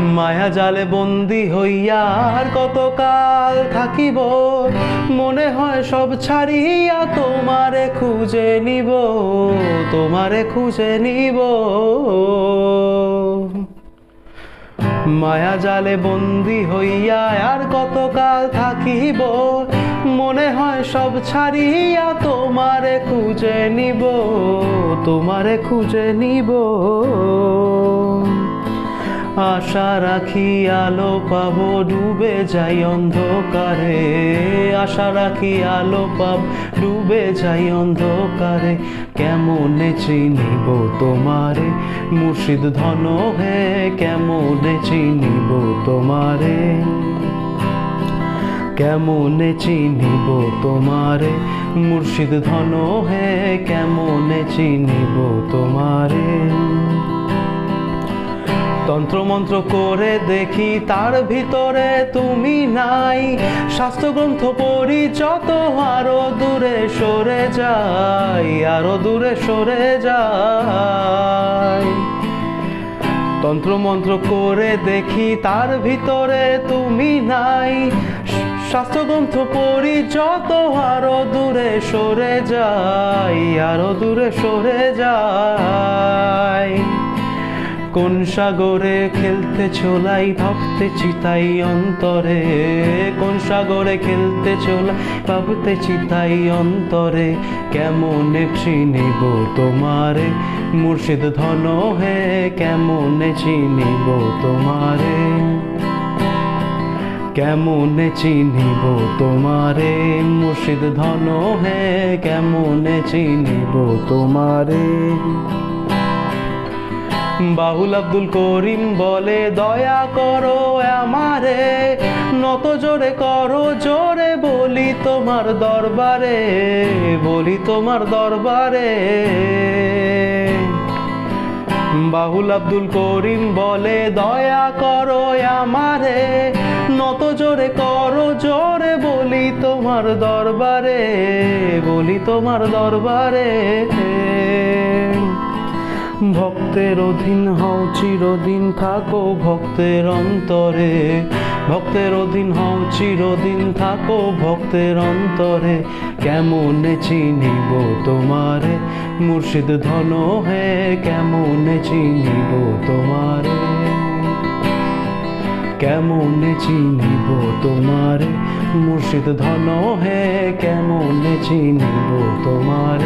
মায়া জালে বন্দি হইয়া আর কতকাল থাকিব? মনে হয় সব ছাড়িয়া তোমারে খুঁজে নিব, তোমারে খুঁজে নিব। মায়া জালে বন্দি হইয়া আর কতকাল থাকিব? মনে হয় সব ছাড়িয়া তোমারে খুঁজে নিব, তোমারে খুঁজে নিব। আশা রাখি আলো পাব ডুবে যাই অন্ধকারে। আশা রাখি আলো পাব ডুবে যাই অন্ধকারে। কেমনে চিনিব তোমারে? মুর্শিদ ধন হে, কেমনে চিনিব তোমারে? কেমনে চিনিব তোমারে? মুর্শিদ ধন হে, কেমনে চিনিব তোমারে? তন্ত্রমন্ত্র করে দেখি, তার ভিতরে তুমি নাই। শাস্ত্রগ্রন্থ পড়ি, যত আরও দূরে সরে যাই, আরও দূরে সরে যাই। তন্ত্রমন্ত্র করে দেখি, তার ভিতরে তুমি নাই। শাস্ত্রগ্রন্থ পড়ি, যত আরও দূরে সরে যাই, আরও দূরে সরে যাই। কোন সাগরে খেলতে ছোলাই ভাবতে চিতাই অন্তরে? কোন সাগরে খেলতে ছোলাই ভাবতে চিতাই অন্তরে? কেমনে চিনিব তোমারে? মুর্শিদ ধন হে কেমনে চিনিব তোমারে? কেমনে চিনিব তোমারে? মুর্শিদ ধন হে কেমনে চিনিব তোমারে? বাহুল আব্দুল করিম বলে, দয়া করো আমারে, নত জোরে করো, জোরে বলি তোমার দরবারে, বলি তোমার দরবারে। বাহুল আব্দুল করিম বলে, দয়া করো আমারে, নত জোরে করো, জোরে বলি তোমার দরবারে, বলি তোমার দরবারে। ভক্তের অধীন হও, চিরদিন থাকো ভক্তের অন্তরে। ভক্তের অধীন হও, চিরদিন থাকো ভক্তের অন্তরে। কেমন চিনিব তোমারে? মুর্শিদ ধন হে কেমন চিনিব তোমারে? কেমনে চিনিব তোমারে? মুর্শিদ ধন হে কেমনে চিনিব তোমারে?